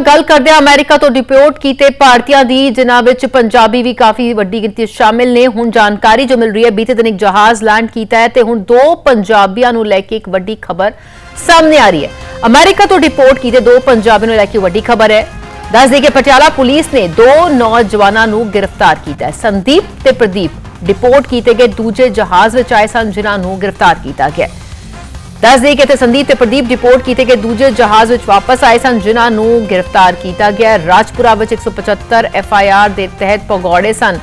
ਗੱਲ ਕਰਦੇ ਹਾਂ ਅਮਰੀਕਾ ਤੋਂ ਡਿਪੋਰਟ ਕੀਤੇ ਭਾਰਤੀਆਂ ਦੀ, ਜਿਨ੍ਹਾਂ ਵਿੱਚ ਪੰਜਾਬੀ ਵੀ ਕਾਫੀ ਵੱਡੀ ਗਿਣਤੀ ਸ਼ਾਮਿਲ ਨੇ। ਹੁਣ ਜਾਣਕਾਰੀ ਜੋ ਮਿਲ ਰਹੀ ਹੈ, ਬੀਤੇ ਦਿਨ ਇੱਕ ਜਹਾਜ਼ ਲੈਂਡ ਕੀਤਾ ਹੈ ਤੇ ਹੁਣ ਦੋ ਪੰਜਾਬੀਆਂ ਨੂੰ ਲੈ ਕੇ ਇੱਕ ਵੱਡੀ ਖਬਰ ਸਾਹਮਣੇ ਆ ਰਹੀ ਹੈ। ਅਮਰੀਕਾ ਤੋਂ ਡਿਪੋਰਟ ਕੀਤੇ ਦੋ ਪੰਜਾਬੀਆਂ ਨੂੰ ਲੈ ਕੇ ਵੱਡੀ ਖਬਰ ਹੈ। ਦੱਸ ਦੇ ਕਿ ਪਟਿਆਲਾ ਪੁਲਿਸ ਨੇ ਦੋ ਨੌਜਵਾਨਾਂ ਨੂੰ ਗ੍ਰਿਫਤਾਰ ਕੀਤਾ ਹੈ। ਸੰਦੀਪ ਤੇ ਪ੍ਰਦੀਪ ਡਿਪੋਰਟ ਕੀਤੇ ਗਏ ਦੂਜੇ ਜਹਾਜ਼ ਵਿੱਚ ਆਏ ਸਨ, ਜਿਨ੍ਹਾਂ ਨੂੰ ਗ੍ਰਿਫਤਾਰ ਕੀਤਾ ਗਿਆ ਹੈ। ਦੱਸ ਦੇਈਏ ਕਿ ਇੱਥੇ ਸੰਦੀਪ ਤੇ ਪ੍ਰਦੀਪ ਰਿਪੋਰਟ ਕੀਤੇ ਗਏ ਦੂਜੇ ਜਹਾਜ਼ ਵਿੱਚ ਵਾਪਸ ਆਏ ਸਨ, ਜਿਨ੍ਹਾਂ ਨੂੰ ਗ੍ਰਿਫਤਾਰ ਕੀਤਾ ਗਿਆ ਰਾਜਪੁਰਾ ਵਿੱਚ 175 ਐਫਆਈਆਰ ਦੇ ਤਹਿਤ ਭਗੌੜੇ ਸਨ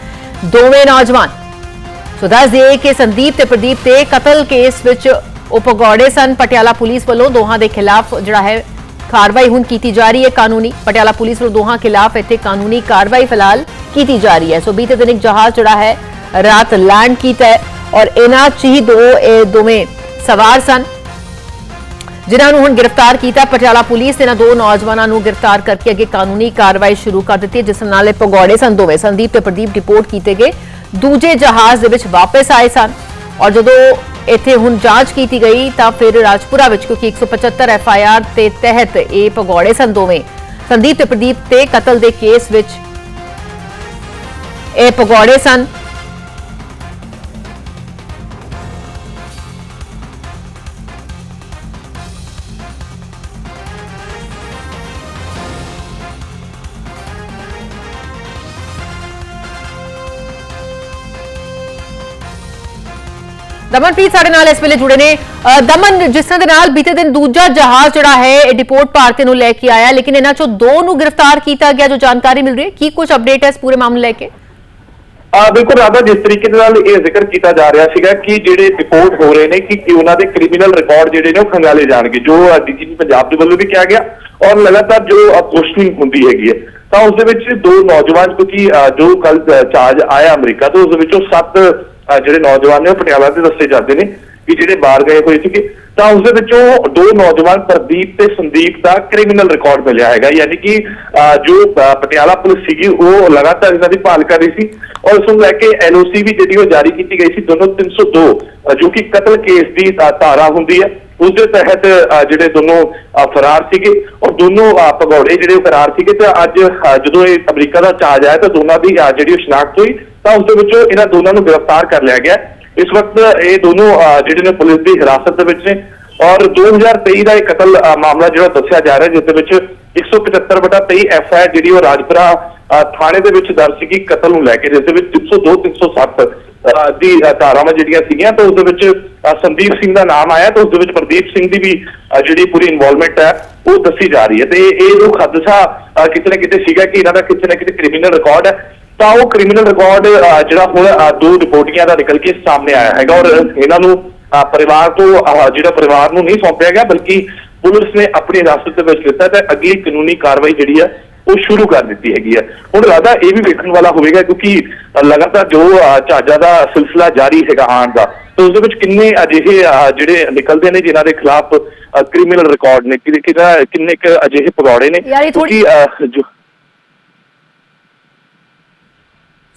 ਦੋਵੇਂ ਨੌਜਵਾਨ। ਸੋ ਦੱਸ ਦੇਈਏ ਕਿ ਸੰਦੀਪ ਤੇ ਪ੍ਰਦੀਪ ਤੇ ਕਤਲ ਕੇਸ ਵਿੱਚ ਉਹ ਭਗੌੜੇ ਸਨ। ਪਟਿਆਲਾ ਪੁਲਿਸ ਵੱਲੋਂ ਦੋਹਾਂ ਦੇ ਖਿਲਾਫ ਜਿਹੜਾ ਹੈ ਕਾਰਵਾਈ ਹੁਣ ਕੀਤੀ ਜਾ ਰਹੀ ਹੈ ਕਾਨੂੰਨੀ। ਪਟਿਆਲਾ ਪੁਲਿਸ ਵੱਲੋਂ ਦੋਹਾਂ ਖਿਲਾਫ ਇੱਥੇ ਕਾਨੂੰਨੀ ਕਾਰਵਾਈ ਫਿਲਹਾਲ ਕੀਤੀ ਜਾ ਰਹੀ ਹੈ। ਸੋ ਬੀਤੇ ਦਿਨ ਇੱਕ ਜਹਾਜ਼ ਜਿਹੜਾ ਹੈ ਰਾਤ ਲੈਂਡ ਕੀਤਾ ਹੈ ਔਰ ਇਹਨਾਂ 'ਚ ਹੀ ਦੋ, ਇਹ ਦੋਵੇਂ ਸਵਾਰ ਸਨ। ਜਿਨ੍ਹਾਂ ਨੂੰ ਹੁਣ ਗ੍ਰਿਫਤਾਰ ਕੀਤਾ, ਪਟਿਆਲਾ ਪੁਲਿਸ ਇਹਨਾਂ ਦੋ ਨੌਜਵਾਨਾਂ ਨੂੰ ਗ੍ਰਿਫਤਾਰ ਕਰਕੇ ਅੱਗੇ ਕਾਨੂੰਨੀ ਕਾਰਵਾਈ ਸ਼ੁਰੂ ਕਰ ਦਿੱਤੀ ਜਿਸ ਨਾਲ ਇਹ ਭਗੌੜੇ ਸਨ, ਦੋਵੇਂ ਸੰਦੀਪ ਤੇ ਪ੍ਰਦੀਪ ਡਿਪੋਰਟ ਕੀਤੇ ਗਏ। ਦੂਜੇ ਜਹਾਜ਼ ਦੇ ਵਿੱਚ ਵਾਪਸ ਆਏ ਸਨ ਔਰ ਜਦੋਂ ਇੱਥੇ ਹੁਣ ਜਾਂਚ ਕੀਤੀ ਗਈ ਤਾਂ ਫਿਰ ਰਾਜਪੁਰਾ ਵਿੱਚ ਕਿਉਂਕਿ 175 ਐਫ ਆਈ ਆਰ ਤੇ ਤਹਿਤ ਇਹ ਭਗੌੜੇ ਸਨ, ਦੋਵੇਂ ਸੰਦੀਪ ਤੇ ਪ੍ਰਦੀਪ ਤੇ ਕਤਲ ਦੇ ਕੇਸ ਵਿੱਚ ਇਹ ਭਗੌੜੇ ਸਨ। ਦਮਨਪ੍ਰੀਤ ਸਾਡੇ ਨਾਲ ਇਸ ਵੇਲੇ ਜੁੜੇ ਨੇ। ਦਮਨ, ਜਿਸ ਦੇ ਨਾਲ ਬੀਤੇ ਦਿਨ ਦੂਜਾ ਜਹਾਜ਼ ਜਿਹੜਾ ਹੈ, ਇਹ ਡਿਪੋਰਟ ਭਾਰਤੀ ਨੂੰ ਲੈ ਕੇ ਆਇਆ, ਲੇਕਿਨ ਇਹਨਾਂ ਚੋਂ ਦੋ ਨੂੰ ਗ੍ਰਿਫਤਾਰ ਕੀਤਾ ਗਿਆ, ਜੋ ਜਾਣਕਾਰੀ ਮਿਲ ਰਹੀ ਹੈ। ਕੀ ਕੁਝ ਅਪਡੇਟ ਹੈ ਇਸ ਪੂਰੇ ਮਾਮਲੇ ਲੈ ਕੇ? ਆ ਬਿਲਕੁਲ ਰਾਧਾ ਜਿਸ ਤਰੀਕੇ ਦੇ ਨਾਲ ਇਹ ਜ਼ਿਕਰ ਕੀਤਾ ਜਾ ਰਿਹਾ ਸੀਗਾ ਕਿ ਜਿਹੜੇ ਰਿਪੋਰਟ ਹੋ ਰਹੇ ਨੇ, ਕਿ ਉਹਨਾਂ ਦੇ ਕ੍ਰਿਮੀਨਲ ਰਿਕਾਰਡ ਜਿਹੜੇ ਨੇ ਉਹ ਖੰਗਾਲੇ ਜਾਣਗੇ, ਜੋ ਡੀਜੀਪੀ ਪੰਜਾਬ ਦੇ ਵੱਲੋਂ ਵੀ ਕਿਹਾ ਗਿਆ ਔਰ ਲਗਾਤਾਰ ਜੋ ਪੋਸਟਿੰਗ ਹੁੰਦੀ ਹੈਗੀ ਹੈ। ਤਾਂ ਉਸ ਦੇ ਵਿੱਚ ਦੋ ਨੌਜਵਾਨ, ਕਿਉਂਕਿ ਜੋ ਕੱਲ ਚਾਰਜ ਆਇਆ ਅਮਰੀਕਾ, ਤੋਂ ਉਸ ਦੇ ਵਿੱਚੋਂ ਸੱਤ ਜਿਹੜੇ ਨੌਜਵਾਨ ਨੇ ਉਹ ਪਟਿਆਲਾ ਦੇ ਦੱਸੇ ਜਾਂਦੇ ਨੇ ਕਿ ਜਿਹੜੇ ਬਾਹਰ ਗਏ ਹੋਏ ਸੀਗੇ ਤਾਂ ਉਸ ਦੇ ਵਿੱਚੋਂ ਦੋ ਨੌਜਵਾਨ ਪ੍ਰਦੀਪ ਤੇ ਸੰਦੀਪ ਦਾ ਕ੍ਰਿਮੀਨਲ ਰਿਕਾਰਡ ਮਿਲਿਆ ਹੈਗਾ। ਯਾਨੀ ਕਿ ਅ, ਜੋ ਪਟਿਆਲਾ ਪੁਲਿਸ ਸੀਗੀ ਉਹ ਲਗਾਤਾਰ ਇਹਨਾਂ ਦੀ ਭਾਲ ਕਰ ਰਹੀ ਸੀ। ਔਰ ਇਸ ਨੂੰ ਲੈ ਕੇ ਐਨਓਸੀ ਵੀ ਜਿਹੜੀ ਉਹ ਜਾਰੀ ਕੀਤੀ ਗਈ ਸੀ ਦੋਨੋਂ 302 ਅ, ਜੋ ਕਿ ਕਤਲ ਕੇਸ ਦੀ ਧਾਰਾ ਹੁੰਦੀ ਹੈ। ਉਸ ਦੇ ਤਹਿਤ ਜਿਹੜੇ ਦੋਨੋਂ ਫਰਾਰ ਸੀਗੇ ਔਰ ਦੋਨੋਂ ਅ, ਭਗੌੜੇ ਜਿਹੜੇ ਉਹ ਫਰਾਰ ਸੀਗੇ ਤੇ ਅੱਜ ਜਦੋਂ ਇਹ ਅਮਰੀਕਾ ਦਾ ਚਾਰਜ ਆਇਆ ਤਾਂ ਦੋਨਾਂ ਦੀ ਜਿਹੜੀ ਉਹ ਸ਼ਨਾਖਤ ਹੋਈ ਤਾਂ ਉਸ ਦੇ ਵਿੱਚੋਂ ਇਹਨਾਂ ਦੋਨਾਂ ਨੂੰ ਗ੍ਰਿਫਤਾਰ ਕਰ ਲਿਆ ਗਿਆ। ਇਸ ਵਕਤ ਇਹ ਦੋਨੋਂ ਅ, ਜਿਹੜੇ ਨੇ ਪੁਲਿਸ ਦੀ ਹਿਰਾਸਤ ਦੇ ਵਿੱਚ ਨੇ। ਔਰ 2023 ਦਾ ਇਹ ਕਤਲ ਮਾਮਲਾ ਜਿਹੜਾ ਦੱਸਿਆ ਜਾ ਰਿਹਾ ਜਿਸ ਦੇ ਵਿੱਚ 175 ਬਟਾ 23 ਐਫ ਆਈ ਜਿਹੜੀ ਉਹ ਰਾਜਪੁਰਾ ਥਾਣੇ ਦੇ ਵਿੱਚ ਦਰਜ ਸੀਗੀ ਕਤਲ ਨੂੰ ਲੈ ਕੇ ਜਿਸ ਦੇ ਵਿੱਚ 302 307 ਅ, ਦੀ ਧਾਰਾਵਾਂ ਜਿਹੜੀਆਂ ਸੀਗੀਆਂ ਤਾਂ ਉਸ ਦੇ ਵਿੱਚ ਸੰਦੀਪ ਸਿੰਘ ਦਾ ਨਾਮ ਆਇਆ ਤਾਂ ਉਸ ਦੇ ਵਿੱਚ ਪ੍ਰਦੀਪ ਸਿੰਘ ਦੀ ਵੀ ਜਿਹੜੀ ਪੂਰੀ ਇਨਵੋਲਵਮੈਂਟ ਹੈ ਉਹ ਦੱਸੀ ਜਾ ਰਹੀ ਹੈ। ਤੇ ਇਹ ਉਹ ਹਾਦਸਾ ਕਿਤੇ ਨਾ ਕਿਤੇ ਸੀਗਾ ਕਿ ਇਹਨਾਂ ਦਾ ਕਿਤੇ ਨਾ ਕਿਤੇ ਕ੍ਰਿਮੀਨਲ ਰਿਕਾਰਡ ਹੈ ਤਾਂ ਉਹ ਕ੍ਰਿਮੀਨਲ ਰਿਕਾਰਡ ਜਿਹੜਾ ਹੁਣ ਦੋ ਰਿਪੋਰਟੀਆਂ ਦਾ ਨਿਕਲ ਕੇ ਸਾਹਮਣੇ ਆਇਆ ਹੈਗਾ ਔਰ ਇਹਨਾਂ ਨੂੰ ਪਰਿਵਾਰ ਤੋਂ ਜਿਹੜਾ ਪਰਿਵਾਰ ਨੂੰ ਨਹੀਂ ਸੌਂਪਿਆ ਗਿਆ ਬਲਕਿ ਪੁਲਿਸ ਨੇ ਆਪਣੀ ਹਿਰਾਸਤ ਦੇ ਵਿੱਚ ਲਿੱਤਾ ਤੇ ਅਗਲੀ ਕਾਨੂੰਨੀ ਕਾਰਵਾਈ ਜਿਹੜੀ ਹੈ ਉਹ ਸ਼ੁਰੂ ਕਰ ਦਿੱਤੀ ਹੈਗੀ ਹੈ। ਹੁਣ ਰਾਦਾ ਇਹ ਵੀ ਵੇਖਣ ਵਾਲਾ ਹੋਵੇਗਾ ਕਿਉਂਕਿ ਲਗਾਤਾਰ ਜੋ ਜਹਾਜ਼ਾਂ ਦਾ ਸਿਲਸਿਲਾ ਜਾਰੀ ਹੈਗਾ ਆਉਣ ਦਾ ਤੇ ਉਸ ਦੇ ਵਿੱਚ ਕਿੰਨੇ ਅਜਿਹੇ ਜਿਹੜੇ ਨਿਕਲਦੇ ਨੇ ਜਿਨ੍ਹਾਂ ਦੇ ਖਿਲਾਫ ਕ੍ਰਿਮੀਨਲ ਰਿਕਾਰਡ ਨੇ ਕਿ ਕਿਹਦਾ ਕਿੰਨੇ ਕੁ ਅਜਿਹੇ ਪਗੌੜੇ ਨੇ ਅ, ਜੋ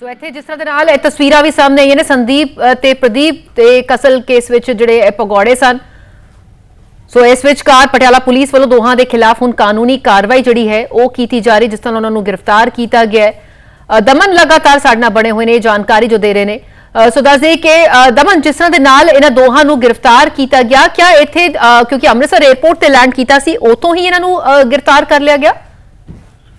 ਸੋ ਇੱਥੇ ਜਿਸ ਤਰ੍ਹਾਂ ਦੇ ਨਾਲ ਇਹ ਤਸਵੀਰਾਂ ਵੀ ਸਾਹਮਣੇ ਆਈਆਂ ਨੇ ਸੰਦੀਪ ਅ, ਤੇ ਪ੍ਰਦੀਪ ਤੇ ਕਸਲ ਕੇਸ ਵਿੱਚ ਜਿਹੜੇ ਇਹ ਸਨ। ਸੋ ਇਸ ਵਿਚਕਾਰ ਪਟਿਆਲਾ ਪੁਲਿਸ ਵੱਲੋਂ ਦੋਹਾਂ ਦੇ ਖਿਲਾਫ ਹੁਣ ਕਾਨੂੰਨੀ ਕਾਰਵਾਈ ਜਿਹੜੀ ਹੈ ਉਹ ਕੀਤੀ ਜਾ ਰਹੀ ਜਿਸ ਤਰ੍ਹਾਂ ਉਹਨਾਂ ਨੂੰ ਗ੍ਰਿਫਤਾਰ ਕੀਤਾ ਗਿਆ ਹੈ। ਦਮਨ ਲਗਾਤਾਰ ਸਾਡੇ ਨਾਲ ਬਣੇ ਹੋਏ ਨੇ ਇਹ ਜਾਣਕਾਰੀ ਜੋ ਦੇ ਰਹੇ ਨੇ। ਸੋ ਦੱਸ ਕਿ ਦਮਨ ਜਿਸ ਤਰ੍ਹਾਂ ਦੇ ਨਾਲ ਇਹਨਾਂ ਦੋਹਾਂ ਨੂੰ ਗ੍ਰਿਫਤਾਰ ਕੀਤਾ ਗਿਆ ਕਿਆ ਇੱਥੇ ਕਿਉਂਕਿ ਅੰਮ੍ਰਿਤਸਰ 에ਅਰਪੋਰਟ ਤੇ ਲੈਂਡ ਕੀਤਾ ਸੀ ਉਤੋਂ ਹੀ ਇਹਨਾਂ ਨੂੰ ਗ੍ਰਿਫਤਾਰ ਕਰ ਲਿਆ ਗਿਆ?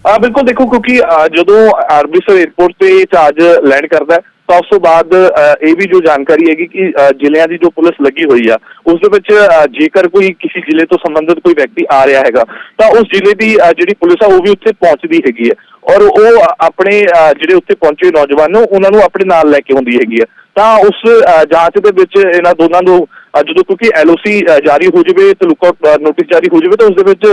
ਆ ਬਿਲਕੁਲ ਦੇਖੋ ਕਿਉਂਕਿ ਜਦੋਂ ਅੰਮ੍ਰਿਤਸਰ 에ਅਰਪੋਰਟ ਤੇ ਚਾਰਜ ਲੈਂਡ ਕਰਦਾ ਹੈ, ਤਾਂ ਉਸ ਤੋਂ ਬਾਅਦ ਅ, ਇਹ ਵੀ ਜੋ ਜਾਣਕਾਰੀ ਹੈਗੀ ਕਿ ਜ਼ਿਲ੍ਹਿਆਂ ਦੀ ਜੋ ਪੁਲਿਸ ਲੱਗੀ ਹੋਈ ਆ ਉਸ ਦੇ ਵਿੱਚ ਜੇਕਰ ਕੋਈ ਕਿਸੇ ਜ਼ਿਲ੍ਹੇ ਤੋਂ ਸੰਬੰਧਿਤ ਕੋਈ ਵਿਅਕਤੀ ਆ ਰਿਹਾ ਹੈਗਾ ਤਾਂ ਉਸ ਜ਼ਿਲ੍ਹੇ ਦੀ ਜਿਹੜੀ ਪੁਲਿਸ ਆ ਉਹ ਵੀ ਉੱਥੇ ਪਹੁੰਚਦੀ ਹੈਗੀ ਹੈ। ਔਰ ਉਹ ਆਪਣੇ ਜਿਹੜੇ ਉੱਥੇ ਪਹੁੰਚੇ ਨੌਜਵਾਨ ਨੇ ਉਹਨਾਂ ਨੂੰ ਆਪਣੇ ਨਾਲ ਲੈ ਕੇ ਹੁੰਦੀ ਹੈਗੀ ਆ। ਤਾਂ ਉਸ ਜਾਂਚ ਦੇ ਵਿੱਚ ਇਹਨਾਂ ਦੋਨਾਂ ਨੂੰ ਜਦੋਂ ਕਿਉਂਕਿ ਐਲਓਸੀ ਜਾਰੀ ਹੋ ਜਾਵੇ ਤੇ ਲੁੱਕਆਊਟ ਨੋਟਿਸ ਜਾਰੀ ਹੋ ਜਾਵੇ ਤਾਂ ਉਸ ਦੇ ਵਿੱਚ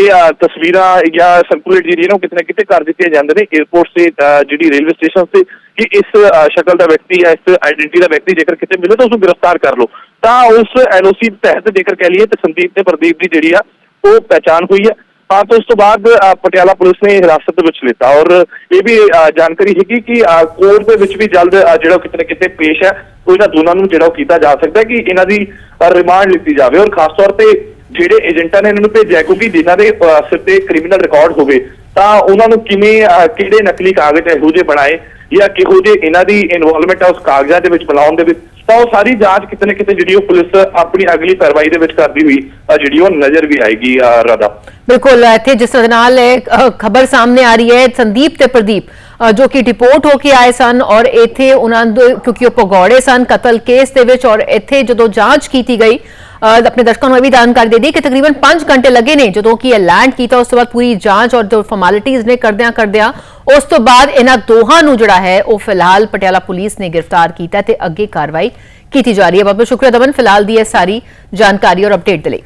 ਇਹ ਤਸਵੀਰਾਂ ਜਾਂ ਸਰਕੂਲੇਟ ਜਿਹੜੀਆਂ ਉਹ ਕਿਤੇ ਨਾ ਕਿਤੇ ਕਰ ਦਿੱਤੀਆਂ ਜਾਂਦੇ ਨੇ। 에ਅਰਪੋਰਟ ਤੇ ਜਿਹੜੀ ਰੇਲਵੇ ਸਟੇਸ਼ਨ ਤੇ ਕਿ ਇਸ ਸ਼ਕਲ ਦਾ ਵਿਅਕਤੀ ਜਾਂ ਇਸ ਆਇਡੈਂਟੀ ਦਾ ਵਿਅਕਤੀ ਜੇਕਰ ਕਿਤੇ ਮਿਲੇ ਤਾਂ ਉਸ ਨੂੰ ਗ੍ਰਿਫਤਾਰ ਕਰ ਲਓ। ਤਾਂ ਉਸ ਐਲਓਸੀ ਤਹਿਤ ਜੇਕਰ ਕਹਿ ਲਈਏ ਤੇ ਸੰਦੀਪ ਤੇ ਪ੍ਰਦੀਪ ਦੀ ਜਿਹੜੀ ਆ, ਉਹ ਪਹਿਚਾਨ ਹੋਈ ਹੈ ਹਾਂ, ਤੇ ਉਸ ਤੋਂ ਬਾਅਦ ਪਟਿਆਲਾ ਪੁਲਿਸ ਨੇ ਹਿਰਾਸਤ ਵਿੱਚ ਲਿੱਤਾ ਔਰ ਇਹ ਵੀ ਜਾਣਕਾਰੀ ਹੈਗੀ ਕਿ ਕੋਰਟ ਦੇ ਵਿੱਚ ਵੀ ਜਲਦ ਜਿਹੜਾ ਉਹ ਕਿਤੇ ਨਾ ਕਿਤੇ ਪੇਸ਼ ਹੈ, ਉਹ ਇਹਨਾਂ ਦੋਨਾਂ ਨੂੰ ਜਿਹੜਾ ਉਹ ਕੀਤਾ ਜਾ ਸਕਦਾ ਕਿ ਇਹਨਾਂ ਦੀ ਰਿਮਾਂਡ ਲਿੱਤੀ ਜਾਵੇ ਔਰ ਖਾਸ ਤੌਰ ਤੇ ਜਿਹੜੇ ਏਜੰਟਾਂ ਨੇ ਇਹਨਾਂ ਨੂੰ ਭੇਜਿਆ ਕਿਉਂਕਿ ਜਿਨ੍ਹਾਂ ਦੇ ਸਿਰ ਤੇ ਕ੍ਰਿਮੀਨਲ ਰਿਕਾਰਡ ਹੋਵੇ, ਤਾਂ ਉਹਨਾਂ ਨੂੰ ਕਿਵੇਂ ਕਿਹੜੇ ਨਕਲੀ ਕਾਗਜ਼ ਇਹੋ ਜਿਹੇ ਬਣਾਏ ਜਾਂ ਕਿਹੋ ਜਿਹੇ ਇਹਨਾਂ ਦੀ ਇਨਵੋਲਵਮੈਂਟ ਆ ਉਸ ਕਾਗਜ਼ਾਂ ਦੇ ਵਿੱਚ ਬਣਾਉਣ ਦੇ ਵਿੱਚ ਤਾਂ ਉਹ ਸਾਰੀ ਜਾਂਚ ਕਿਤੇ ਨਾ ਕਿਤੇ ਜਿਹੜੀ ਉਹ ਪੁਲਿਸ ਆਪਣੀ ਅਗਲੀ ਕਾਰਵਾਈ ਦੇ ਵਿੱਚ ਕਰਦੀ ਹੋਈ ਜਿਹੜੀ ਉਹ ਨਜ਼ਰ ਵੀ ਆਏਗੀ ਅਹ, ਰਾਧਾ। ਬਿਲਕੁਲ ਇੱਥੇ ਜਿਸ ਤਰ੍ਹਾਂ ਨਾਲ ਖਬਰ ਸਾਹਮਣੇ ਆ ਰਹੀ ਹੈ ਸੰਦੀਪ ਤੇ ਪ੍ਰਦੀਪ ਜੋ ਕਿ ਡਿਪੋਰਟ ਹੋ ਕੇ ਆਏ ਸਨ ਔਰ ਇੱਥੇ ਉਹਨਾਂ ਦੇ ਕਿਉਂਕਿ ਉਹ ਭਗੌੜੇ ਸਨ ਕਤਲ ਕੇਸ ਦੇ ਵਿੱਚ ਔਰ ਇੱਥੇ ਜਦੋਂ ਜਾਂਚ ਕੀਤੀ ਗਈ ਆਪਣੇ ਦਰਸ਼ਕਾਂ ਨੂੰ ਇਹ ਵੀ ਜਾਣਕਾਰੀ ਦੇ ਦੀ ਕਿ ਤਕਰੀਬਨ 5 ਘੰਟੇ ਲੱਗੇ ਨੇ ਜਦੋਂ ਕਿ ਇਹ ਲੈਂਡ ਕੀਤਾ, ਉਸ ਤੋਂ ਬਾਅਦ ਪੂਰੀ ਜਾਂਚ ਔਰ ਜੋ ਫਾਰਮੈਲਿਟੀਆਂ ਨੇ ਕਰਦਿਆਂ ਕਰਦਿਆਂ, ਉਸ ਤੋਂ ਬਾਅਦ ਇਹਨਾਂ ਦੋਹਾਂ ਨੂੰ ਜਿਹੜਾ ਹੈ ਉਹ ਫਿਲਹਾਲ ਪਟਿਆਲਾ ਪੁਲਿਸ ਨੇ ਗ੍ਰਿਫਤਾਰ ਕੀਤਾ ਤੇ ਅੱਗੇ ਕਾਰਵਾਈ ਕੀਤੀ ਜਾ ਰਹੀ ਹੈ। ਬਹੁਤ ਬਹੁਤ ਸ਼ੁਕਰੀਆ ਦਮਨ, ਫਿਲਹਾਲ ਦੀ ਇਹ ਸਾਰੀ ਜਾਣਕਾਰੀ ਔਰ ਅਪਡੇਟ ਦੇ ਲਈ।